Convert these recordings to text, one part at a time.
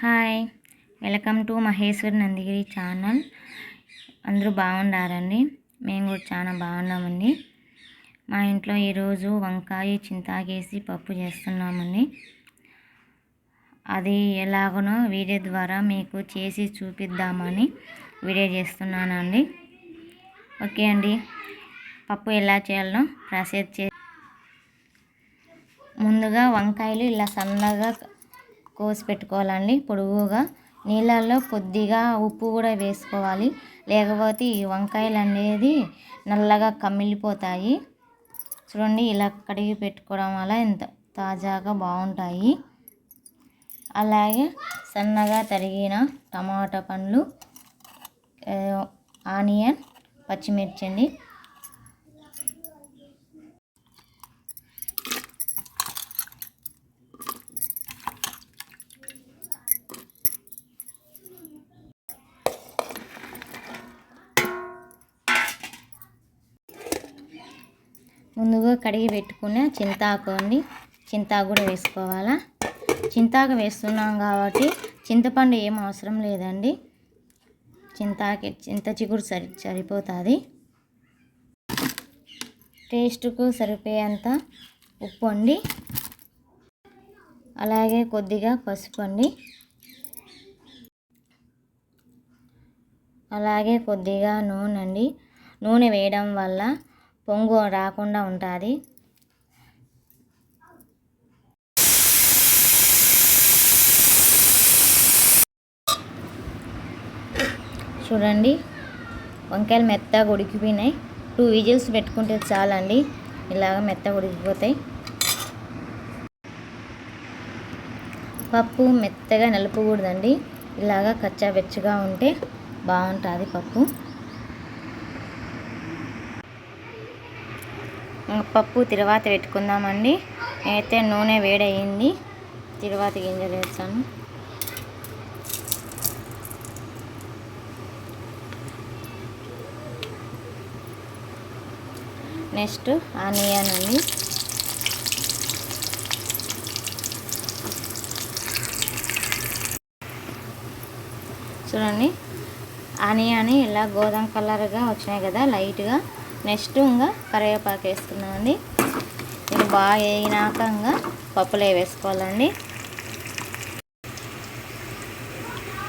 Hi welcome to Maheshwar Nandigiri channel. అందరూ బాగున్నారండి? మేము కూడా చాలా బాగున్నామండి. మా ఇంట్లో ఈరోజు వంకాయ చింతాకేసి పప్పు చేస్తున్నామండి. అది ఎలాగనో వీడియో ద్వారా మీకు చేసి చూపిద్దామని వీడియో చేస్తున్నానండి. ఓకే అండి పప్పు ఎలా చేయాలో ప్రాసెస్ చే ముందుగా వంకాయలు ఇలా సన్నగా కోసి పెట్టుకోవాలండి పొడుగుగా నీళ్ళల్లో కొద్దిగా ఉప్పు కూడా వేసుకోవాలి. లేకపోతే ఈ వంకాయలు అనేది నల్లగా కమ్మిలిపోతాయి చూడండి ఇలా కడిగి పెట్టుకోవడం వల్ల ఎంత తాజాగా బాగుంటాయి. అలాగే సన్నగా తరిగిన టమాటా పండ్లు ఆనియన్ పచ్చిమిర్చి అండి ముందుగా కడిగి పెట్టుకున్న చింతాకు అండి. చింతాకు కూడా వేసుకోవాలా? చింతాకు వేస్తున్నాం కాబట్టి చింతపండు ఏం అవసరం లేదండి. చింతాకి చింత చిగురు సరి సరిపోతుంది. టేస్ట్కు సరిపోయేంత ఉప్పు అండి. అలాగే కొద్దిగా పసుపు అండి. అలాగే కొద్దిగా నూనె అండి నూనె వేయడం వల్ల పొంగు రాకుండా ఉంటుంది. చూడండి వంకాయలు మెత్తగా ఉడికిపోయినాయి. టూ విజిల్స్ పెట్టుకుంటే చాలండి. ఇలాగ మెత్తగా ఉడికిపోతాయి. పప్పు మెత్తగా నలుపకూడదండి. ఇలాగా కచ్చా వెచ్చగా ఉంటే బాగుంటుంది పప్పు. పప్పు తిరువాత పెట్టుకుందామండి. అయితే నూనె వేడయింది. తిరువాత గింజలు వేస్తాను. నెక్స్ట్ ఆనియన్ అండి. చూడండి. ఆనియన్ ఇలా గోధుమ కలర్గా వచ్చినాయి కదా లైట్గా. నెక్స్ట్ ఇంకా కరివేపాకు వేసుకున్నామండి ఇది బాగా వేగినాక ఇంకా పప్పులే వేసుకోవాలండి.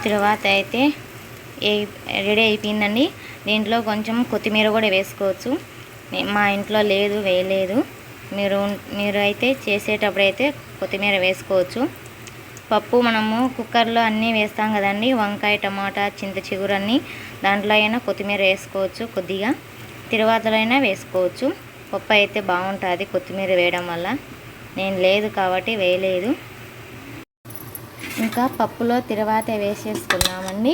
తర్వాత అయితే రెడీ అయిపోయిందండి. దీంట్లో కొంచెం కొత్తిమీర కూడా వేసుకోవచ్చు. మా ఇంట్లో లేదు వేయలేదు. మీరు మీరు అయితే చేసేటప్పుడు అయితే కొత్తిమీర వేసుకోవచ్చు. పప్పు మనము కుక్కర్లో అన్నీ వేస్తాం కదండి. వంకాయ టమాటా చింత చిగురు అన్నీ దాంట్లో అయినా కొత్తిమీర వేసుకోవచ్చు కొద్దిగా. తిరువాతలైనా వేసుకోవచ్చు. పప్పు అయితే బాగుంటుంది కొత్తిమీర వేయడం వల్ల. నేను లేదు కాబట్టి వేయలేదు. ఇంకా పప్పులో తిరువాత వేసేసుకున్నామండి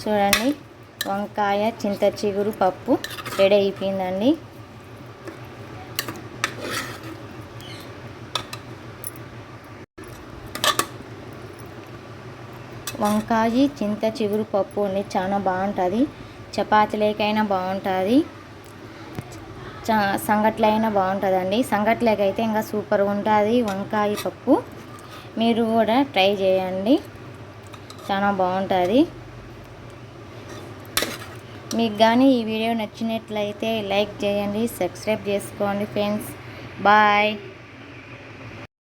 చూడండి. వంకాయ చింత చిగురు పప్పు రెడీ అయిపోయిందండి. వంకాయ చింత చిగురు పప్పు అండి చాలా బాగుంటుంది. చపాతీలేకైనా బాగుంటుంది. చా సంగట్లైనా బాగుంటుందండి. సంగట్లేకైతే ఇంకా సూపర్ ఉంటుంది వంకాయ పప్పు. మీరు కూడా ట్రై చేయండి. చాలా బాగుంటుంది. మీకు కానీ ఈ వీడియో నచ్చినట్లయితే లైక్ చేయండి సబ్స్క్రైబ్ చేసుకోండి ఫ్రెండ్స్. బాయ్.